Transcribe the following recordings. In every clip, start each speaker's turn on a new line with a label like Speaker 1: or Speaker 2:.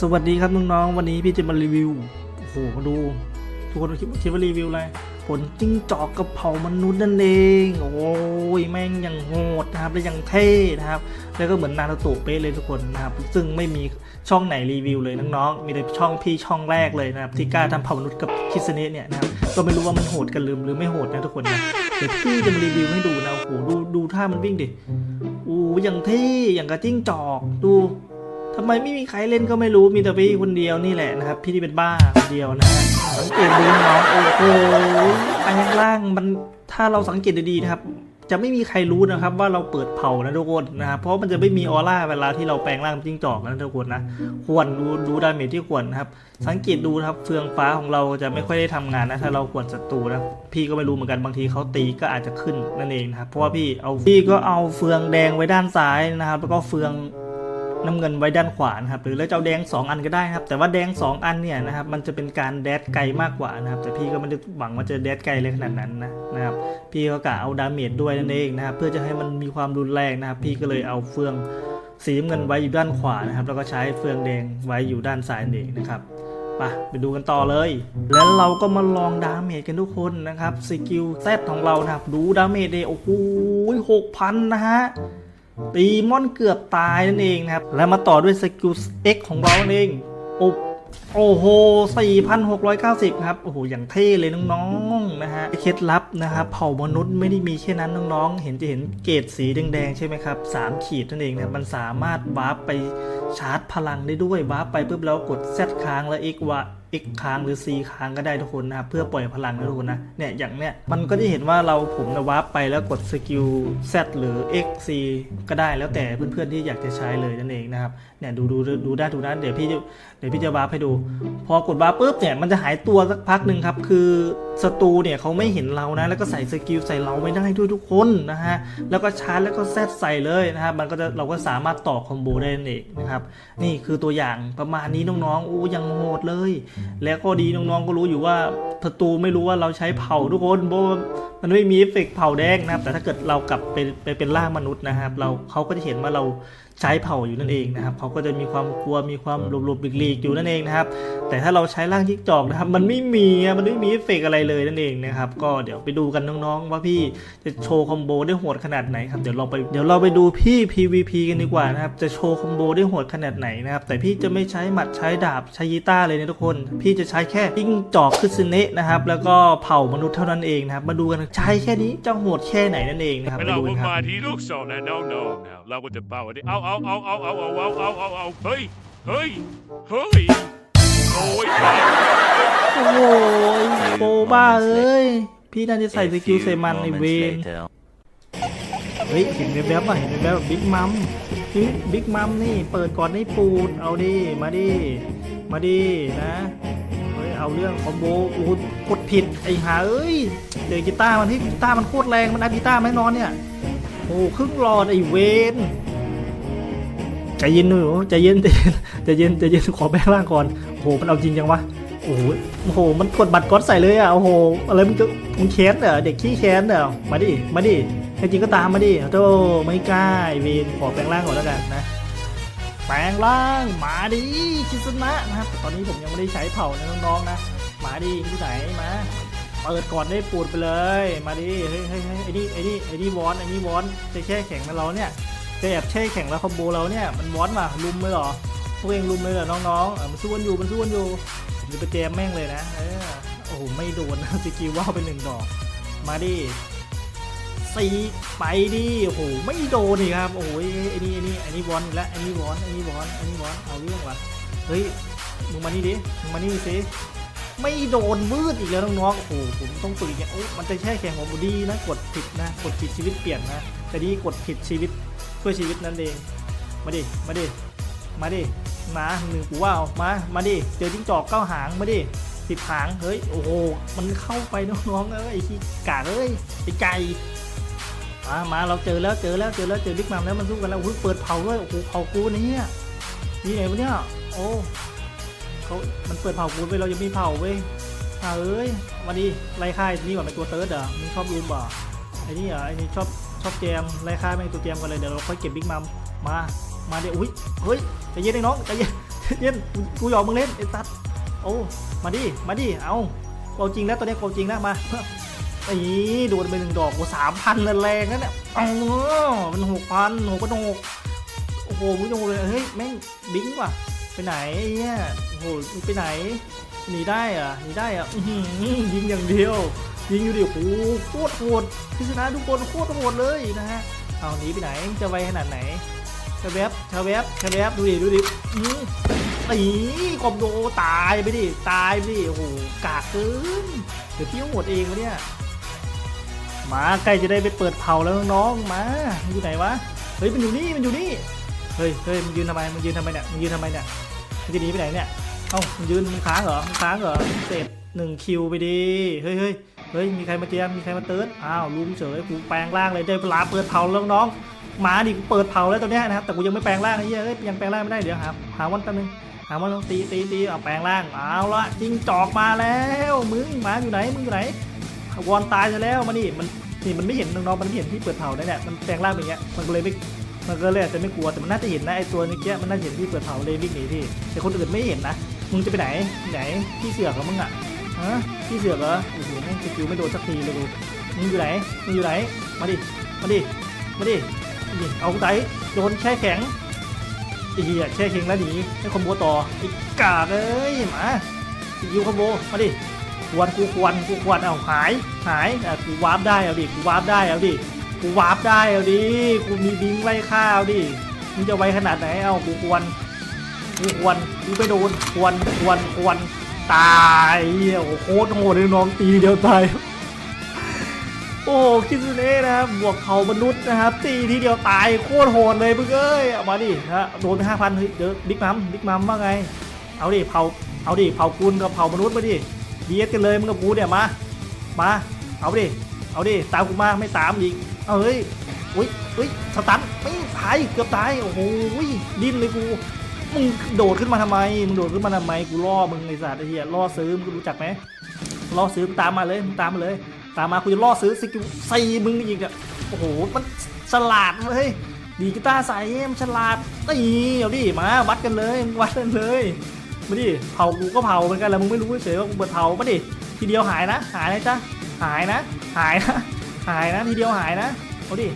Speaker 1: สวัสดีครับน้องๆ วันนี้พี่จะมารีวิว โอ้โหมาดู ทุกคนคิดคิดว่ารีวิวอะไร ผลจิ้งจอกกระเพรามนุษย์นั่นเอง โอ้ย แม่งยังโหดนะครับ และยังเท่นะครับ แล้วก็เหมือนนารูโตะเป๊ะเลยทุกคนนะครับ ซึ่งไม่มีช่องไหนรีวิวเลยน้องๆ มีแต่ช่องพี่ช่องแรกเลยนะครับ ที่กล้าทำเผ่ามนุษย์กับคิสเนะเนี่ยนะครับ ก็ไม่รู้ว่ามันโหดกันลืมหรือไม่โหดนะทุกคนนะ เดี๋ยวพี่จะมารีวิวให้ดูนะ โอ้โห ดูดูท่ามันวิ่งดิ อู้ย่างเท่ อย่างกระจิ้งจอก ดู ทำไมไม่มีใครเล่นก็ไม่รู้มีแต่พี่คนเดียวนี่แหละนะครับ พี่ที่เป็นบ้าคนเดียวนะฮะสังเกตดูน้องโอ้โหอันข้างล่างมันถ้าเราสังเกตดีๆนะครับ จะไม่มีใครรู้นะครับ ว่าเราเปิดเผานะทุกคนนะครับเพราะมันจะไม่มีออร่าเวลาที่เราแปลงร่างเป็นจิ้งจอกนะทุกคนนะควรดูดูดาเมจที่ควรนะครับ สังเกตดูนะครับเฟืองฟ้าของเราจะไม่ค่อยได้ทำงานนะถ้าเราควรศัตรูนะพี่ก็ไม่รู้เหมือนกันบางทีเขาตีก็อาจจะขึ้นนั่นเองนะครับเพราะว่าพี่เอาพี่ก็เอาเฟืองแดงไว้ด้านซ้ายนะครับ แล้วก็เฟือง น้ำเงินไว้ด้านขวานะครับหรือแล้วจะเอาแดง 2 อันก็ได้นะครับ แต่ว่าแดง 2 อันเนี่ยนะครับมันจะเป็นการแดดไกลมากกว่านะครับ แต่พี่ก็ไม่ได้หวังว่าจะแดดไกลเลยขนาดนั้นนะนะครับ พี่ก็กะเอาดาเมจด้วยนั่นเองนะครับ เพื่อจะให้มันมีความรุนแรงนะครับ พี่ก็เลยเอาเฟืองสีเงินไว้อยู่ด้านขวานะครับ แล้วก็ใช้เฟืองแดงไว้อยู่ด้านซ้ายนั่นเองนะครับไปไปดูกันต่อเลย แล้วเราก็มาลองดาเมจกันทุกคนนะครับสกิลแซของเรานะครับ ดูดาเมจเดโอ้โหหกพันนะฮะ ตีมอนเกือบตายนั่นเองนะครับ แล้วมาต่อด้วยสกิล X ของเราเองอุบโอ้โห 4,690 ครับ โอ้โห อย่างเท่เลยน้องๆ นะฮะ เคล็ดลับนะครับเผ่ามนุษย์ไม่ได้มีแค่นั้นน้องๆ เห็นจะเห็นเกรดสีแดงๆ ใช่ไหมครับ 3 ขีดนั่นเองนะมันสามารถวาร์ปไปชาร์จพลังได้ด้วย วาร์ปไปปุ๊บแล้วกด Z ค้างแล้ว X วะ X ค้างหรือ C ค้างก็ได้ทุกคนนะครับเพื่อปล่อยพลังนะทุกคนนะเนี่ยอย่างเนี้ยมันก็จะเห็นว่าเราผมนะวาร์ปไปแล้วกดสกิล Z หรือ X C ก็ได้แล้วแต่เพื่อนๆที่อยากจะใช้เลยนั่นเองนะครับเนี่ยดูดูดูได้ดูได้เดี๋ยวพี่จะเดี๋ยวพี่จะวาร์ปให้ดู พอกดวาร์ปปุ๊บเนี่ยมันจะหายตัวสักพักหนึ่งครับคือ ศัตรูเนี่ยเขาไม่เห็นเรานะ แล้วก็ใส่สกิลใส่เราไม่ได้ด้วยทุกคนนะฮะ แล้วก็ชาร์จแล้วก็แซดใส่เลยนะครับ มันก็จะเราก็สามารถต่อคอมโบได้นั่นเองนะครับ นี่คือตัวอย่างประมาณนี้น้องๆอู้ยังโหดเลย แล้วก็ดีน้องๆก็รู้อยู่ว่าศัตรูไม่รู้ว่าเราใช้เผาทุกคนเพราะว่ามันไม่มีเอฟเฟกต์เผาแดงนะครับ แต่ถ้าเกิดเรากลับไปไปเป็นร่างมนุษย์นะครับ เราเขาก็จะเห็นว่าเรา ใช้เผาอยู่นั่นเองนะครับเขาก็จะมีความกลัวมีความหลบๆหลีกๆอยู่นั่นเองนะครับ แต่ถ้าเราใช้ร่างจิกจอกนะครับ มันไม่มีอะมันไม่มีเอฟเฟกต์อะไรเลยนั่นเองนะครับ ก็เดี๋ยวไปดูกันน้องๆ ว่าพี่จะโชว์คอมโบได้โหดขนาดไหนครับเดี๋ยวเราไปเดี๋ยวเราไปดูพี่ PVP กันดีกว่านะครับ จะโชว์คอมโบได้โหดขนาดไหนนะครับ แต่พี่จะไม่ใช้หมัดใช้ดาบใช้ยีต้าเลยนะทุกคน พี่จะใช้แค่จิ้งจอกคึซึเนะนะครับ แล้วก็เผ่ามนุษย์เท่านั้นเองนะครับ มาดูกันใช้แค่นี้จะโหดแค่ไหนนั่นเองนะครับ
Speaker 2: ไม่
Speaker 1: ไป
Speaker 2: เรา
Speaker 1: ดูกันครับ
Speaker 2: มาที่ลูกศรนะน้องๆนะเราก็จะเป่าอันนี้เอาเอาเอาเอาเอาเอาเอาเอาเอาเอาเฮ้ยเฮ้ยเฮ้ยโอ้ย
Speaker 1: โอ้โหโปบ้าเอ้ย พี่น่าจะใส่สกิลใส่มันในเวนเฮ้ยเห็นแวบๆป่ะเห็นแวบๆบิ๊กมัมบิ๊กมัมนี่เปิดก่อนให้ปูดเอาดิมาดิมาดินะเฮ้ยเอาเรื่องคอมโบโอ้โหกดผิดไอ้หาเอ้ยเดี๋ยวกีตาร์มันที่กีตาร์มันโคตรแรงมันอัดกีตาร์ไหมนอนเนี่ยโอ้ครึ่งหลอดไอ้เวน เย็นหนูใจเย็นใจเย็นใจเย็นใจเย็นขอแบงร่างก่อนโอ้โหมันเอาจริงจังวะโอ้โหโอ้โหมันกดบัตรก๊อตใส่เลยอะโอ้โหอะไรมันจะมึงแค้นเหรอเด็กขี้แค้นเหรอมาดิมาดิให้จริงก็ตามมาดิโธ่ไม่กล้าเวนขอแปลงร่างก่อนแล้วกันนะแปลงร่างมาดิชิสนะนะครับตอนนี้ผมยังไม่ได้ใช้เผ่านะน้องๆนะมาดิที่ไหนมาเปิดก่อนได้ปูดไปเลย มาดิเฮ้ยเฮ้ยเฮ้ยไอ้นี่ไอ้นี่ไอ้นี่วอนไอ้นี่วอนจะแช่แข็งนะเราเนี่ย จะแอบแช่แข่งแล้วคอมโบเราเนี่ยมันวอนมาลุมเลยเหรอพวกเองลุมเลยเหรอน้องๆมันสู้กันอยู่มันสู้กันอยู่ผมจะไปแจมแม่งเลยนะเออโอ้โหไม่โดนสกิลว่าวไปหนึ่งดอก มาดิสีไปดิโอ้โหไม่โดนอีกครับโอ้โหไอ้นี่ไอ้นี่ไอ้นี่วอนอีกแล้วไอ้นี่วอนไอ้นี่วอนไอ้นี่วอนเอาเรื่องว่ะเฮ้ยมึงมานี่ดิมึงมานี่สิไม่โดนมืดอีกแล้วน้องๆโอ้โหผมต้องฝึกอย่างโอ้มันจะแช่แข็งของบูดีนะ กดผิดนะ กดผิดชีวิตเปลี่ยนนะแต่ดีกดผิดชีวิต พื่อชีวิตนั่นเอง มาดิ มาดิ มาดิ มาหนึ่งกูว่ามา มาดิ เจอจิ้งจอกเก้าหาง มาดิสิบหาง เฮ้ย โอ้โห มันเข้าไปน้องๆเอ้ยไอ้ขี้กาเอ้ยไอ้ไก่มามาเราเจอแล้ว เจอแล้ว เจอแล้ว เจอบิ๊กมัมแล้ว มันสู้กันแล้วเฮ้ยเปิดเผาด้วย โอ้โห เผากูเนี่ยนี่ไงวะเนี่ย โอ้เขามันเปิดเผากูไปเรายังมีเผาเว้ยเอ้ย มาดิไล่ค่ายนี่ก่อนเป็นตัวเติร์ดเหรอมึงชอบรูมบ่ไอ้นี่เหรอ ไอ้นี่ชอบ อบแจมไล่ค่าแม่งตัวแจมกันเลยเดี๋ยวเราค่อยเก็บบิ๊กมัมมา มาเดี๋ยวอุ้ยเฮ้ยใจเย็นไอ้น้องใจเย็นเย็นกูหยอกมึงเล่นไอ้สัตว์โอ้มาดิมาดิเอาเอาจริงแล้วตอนนี้เอาจริงแล้วมาไอ้โดนไปหนึ่งดอกกูสามพันแรงนั่นเนี่ยเอามันหกพันหกพันหกโอ้โหมึงโดนเลยเฮ้ยแม่งบิงว่ะไปไหนไอ้เนี่ยโอ้โหไปไหนหนีได้อะหนีได้เหรอะยิงอย่างเดียว ยิงอยู่ดิโอ้โหโคตรโหดที่ชนะทุกคนโคตรโหดเลยนะฮะเอาหนีไปไหนจะไวขนาดไหนชาแวบชาแวบชาแวบดูดิดูดิอืมตีคอมโดตายไปดิตายไปดิโอ้โหกากเกินเดี๋ยวเที่ยวหมดเองวะเนี่ยมาใกล้จะได้ไปเปิดเผาแล้วน้องๆมาอยู่ไหนวะเฮ้ยมันอยู่นี่มันอยู่นี่เฮ้ยเฮ้ยมันยืนทำไมมันยืนทำไมเนี่ยมันยืนทำไมเนี่ยมันจะหนีไปไหนเนี่ยเอ้ามันยืนมันค้างเหรอมันค้างเหรอเสร็จหนึ่งคิวไปดิเฮ้ยเฮ้ย เฮ้ยมีใครมาเจียมมีใครมาเติร์ดอ้าวลุงเฉยกูแปลงร่างเลยได้เวลาเปิดเผาแล้วน้องหมาดิกูเปิดเผาแล้วตอนเนี้ยนะครับแต่กูยังไม่แปลงร่างไอ้เหี้ยเอ้ยยังแปลงร่างไม่ได้เดี๋ยวหาหาวันแป๊บนึงหาวันต้องตีตีตีเอาแปลงร่างเอาละจิงจอกมาแล้วมึงหมาอยู่ไหนมึงอยู่ไหนวอนตายซะแล้วมานี่มันนี่มันไม่เห็นน้องๆมันไม่เห็นที่เปิดเผาได้เนี่ยมันแปลงร่างอย่างเงี้ยมันก็เลยไม่มันก็เลยอาจจะไม่กลัวแต่มันน่าจะเห็นนะไอ้ตัวเมื่อกี้มันน่าจะเห็นที่เปิดเผาเลยวิ่งหนีพี่แต่คนอื่นไม่เห็นนะมึงจะไปไหนไหนที่เสือกเหรอมึงอะ ฮะที่เสือกเหรอโอ้โหแม่งสกิลไม่โดนสักทีเลยดูมึงอยู่ไหนมึงอยู่ไหน มาดิ มาดิ มาดินี่เอาไตโดนแช่แข็งไอ้เหี้ยแช่แข็งแล้วหนีให้คอมโบต่อไอ้กากเอ้ยมายิวคอมโบ มาดิควรกูควรกูควรเอาหาย หายอะกูวาร์ปได้เอาดิ กูวาร์ปได้เอาดิ กูวาร์ปได้เอาดิ กูมีบิงไล่ฆ่าเอาดิ มึงจะไวขนาดไหน เอากูควรกูควรกูไปโดนควรควรควร ตายเฮียโอ้โคตรโหดเลยน้องตีเดียวตาย โอ้คิซุเนะนะครับบวกเขามนุษย์นะครับ ตีทีเดียวตายโคตรโหดเลยมึงเอ้ยเอามาดิฮะโดนไปห้าพันเฮ้ยเดี๋ยวบิ๊กมัมบิ๊กมัมว่าไง เอาดิเผาเอาดิเผาคุณกับเผามนุษย์มาดิดีเอสกันเลยมึงกับกูเนี่ยมา มา เอาดิ เอาดิ ตามกูมาไม่ตามอีก เอ้ยอุ้ยอุ้ยสตันไม่ตายเกือบตาย โอ้โหดิ้นเลยกู มึงโดดขึ้นมาทำไม มึงโดดขึ้นมาทำไม กูล่อมึงไอ้สัตว์ไอ้เหี้ยล่อซื้อ มึงรู้จักไหมล่อซื้อตามมาเลยมึงตามมาเลย ตามมากูจะล่อซื้อสกิลใส่มึงอีกอะโอ้โห มันฉลาดเว้ย ดีกีตาร์ใส่มันฉลาดตีเอาดิ มาวัดกันเลย วัดกันเลยมาดิ เผากูก็เผาเหมือนกันแล้วมึงไม่รู้เฉยว่ากูเปิดเผามาดิ ทีเดียวหายนะ หายนะจ๊ะ หายนะ หายนะ หายนะ ทีเดียวหายนะเอาดิ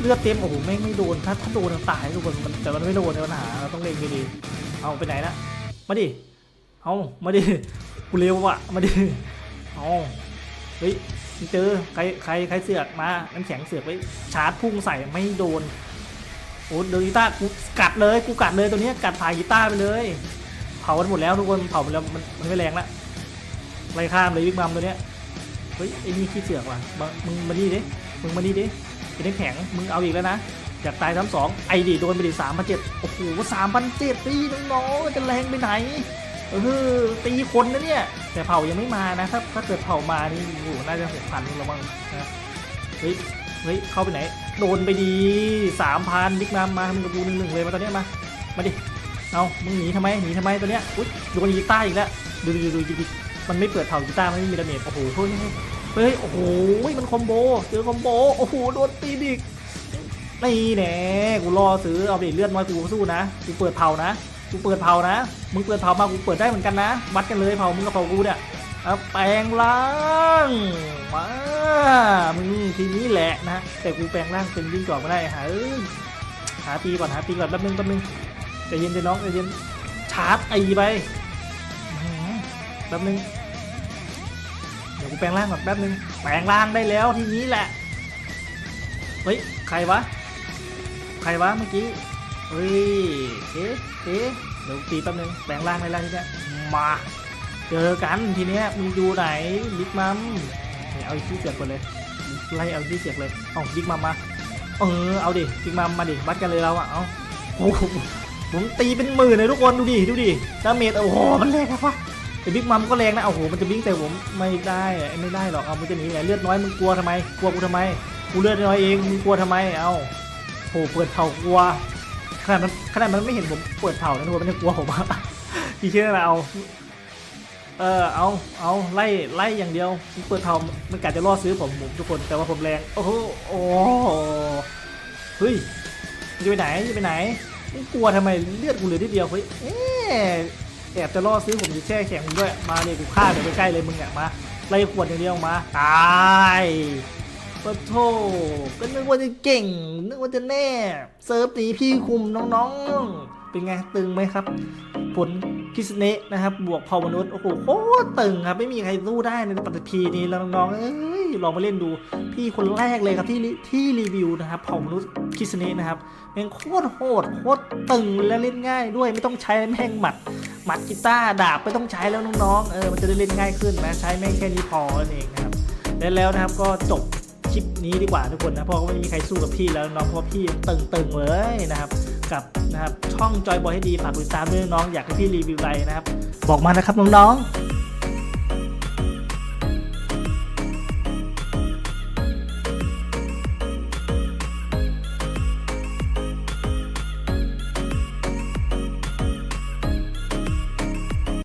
Speaker 1: เลือดเต็มโอ้โหไม่ไม่โดนถ้าถ้าโดนตายทุกคนมันแต่มันไม่โดนในปัญหาเราต้องเล่นดีๆเอาไปไหนนะมาดิเอามาดิกูเร็วอะมาดิเอาเฮ้ยเจอใครใครใครเสือกมาน้ำแข็งเสือกไว้ชาร์จพุ่งใส่ไม่โดนโอ้เดนกีตาร์กูกัดเลยกูกัดเลยตัวเนี้ยกัดผ่ากีตาร์ไปเลย เผากันหมดแล้วทุกคนเผาหมดแล้วมันมันไม่แรงละไล่ข้ามเลยวิกมัมตัวเนี้ยเฮ้ยไอ้นี่ขี้เสือกว่ะมามึงมานี่ดิมึงมานี่ดิ ไอ้น้ำแข็งมึงเอาอีกแล้วนะอยากตายซ้ำสองไอ้ดิโดนไปดิสามพันเจ็ดโอ้โหสามพันเจ็ดตีน้องๆจะแรงไปไหนเออตีคนนะเนี่ย แต่เผายังไม่มานะถ้าถ้าเกิดเผามานี่โอ้โหน่าจะหกพันแล้วมั้งนะเฮ้ยเฮ้ยเข้าไปไหน โดนไปดีสามพันบิ๊กมามมามึงกับกูหนึ่งหนึ่งเลยมาตอนเนี้ยมามาดิเอามึงหนีทำไมหนีทำไมตัวเนี้ยอุ้ยโดนกีตาอีกแล้วดูดูดูดูมันไม่เปิดเผากีตามันไม่มีดาเมจโอ้โหเฮ้ย เฮ้ยโอ้โหมันคอมโบเจอคอมโบโอ้โหโดนตีดิกนี่แน่กูรอซื้อเอาดิเลือดน้อยกูสู้นะกูเปิดเผานะกูเปิดเผานะมึงเปิดเผามากูเปิดได้เหมือนกันนะวัดกันเลยเผามึงกับเผากูเนี่ยเอาแปลงร่างมามึงทีนี้แหละนะแต่กูแปลงร่างเป็นวิ่งก่อนไม่ได้หาหาตีก่อนหาตีก่อนแป๊บนึงแป๊บนึงใจเย็นใจน้องใจเย็นชาร์จไอไปอื้อหือแป๊บนึง เดี๋ยวกูแปลงร่างก่อนแป๊บนึง แปลงร่างได้แล้วทีนี้แหละ เฮ้ย ใครวะ ใครวะเมื่อกี้ เฮ้ย เอ๊ะ เอ๊ะ เดี๋ยวตีแป๊บนึง แปลงร่างได้แล้วทีเนี้ยมาเจอกันทีเนี้ยมึงอยู่ไหนบิ๊กมัมเนี่ยเอาที่เสียก่อนเลย ไล่เอาที่เสียบเลยเอาบิ๊กมัมมา เออ เอาดิบิ๊กมัมมาดิวัดกันเลยเราอะ เอาโอ้โหผมตีเป็นหมื่นเลยทุกคนดูดิ ดูดิ ดาเมจโอ้โห มันแรงนะวะ ไอ้บิ๊กมัมก็แรงนะโอ้โหมันจะวิ่งใส่ผมไม่ได้อะไม่ได้หรอกเอามันจะหนีไงเลือดน้อยมึงกลัวทำไม กลัวกูทำไมกูเลือดน้อยเองมึงกลัวทำไมเอาโหเปิดเผากลัวขนาดมันขนาดมันไม่เห็นผมเปิดเผานะทุกคนมันยังกลัวผมอะพี่เชื่อเราเอาเออเอาเอาไล่ไล่อย่างเดียวเปิดเผามันกะจะล่อซื้อผมผมทุกคนแต่ว่าผมแรงโอ้โหโอ้โหเฮ้ยจะไปไหนจะไปไหนมึงกลัวทำไมเลือดกูเหลือนิดเดียวเฮ้ยเอ๊ แอบจะล่อซื้อผมจะแช่แข็งมึงด้วย มาเนี่ยกูฆ่าเดี๋ยวไปใกล้เลยมึงเนี่ยมาไล่ขวดอย่างเดียวมาตายปะโทก็นึกว่าจะเก่ง นึกว่าจะแน่ เซิร์ฟนี้พี่คุมน้องๆ เป็นไงตึงไหมครับ ผลคิสเนะนะครับ บวกเผ่ามนุษย์ โอ้โหโคตรตึงครับ ไม่มีใครสู้ได้ในปฏิพีนี้แล้วน้องๆเอ้ย ลองมาเล่นดู พี่คนแรกเลยครับที่ที่รีวิวนะครับผ่ามนุษย์คิสเนะนะครับแม่งโคตรโหดโคตรตึงและเล่นง่ายด้วยไม่ต้องใช้แม่งหมัดหมัดกีตาร์ดาบไม่ต้องใช้แล้วน้องๆเออมันจะได้เล่นง่ายขึ้นนะใช้แม่งแค่นี้พอนั่นเองนะครับและแล้วนะครับก็จบคลิปนี้ดีกว่าทุกคนนะเพราะไม่มีใครสู้กับพี่แล้วน้องเพราะพี่ตึงๆเลยนะครับกับนะครับช่องจอยบอยให้ดีฝากติดตามด้วยน้องอยากให้พี่รีวิวอะไรนะครับ บอกมานะครับน้องๆ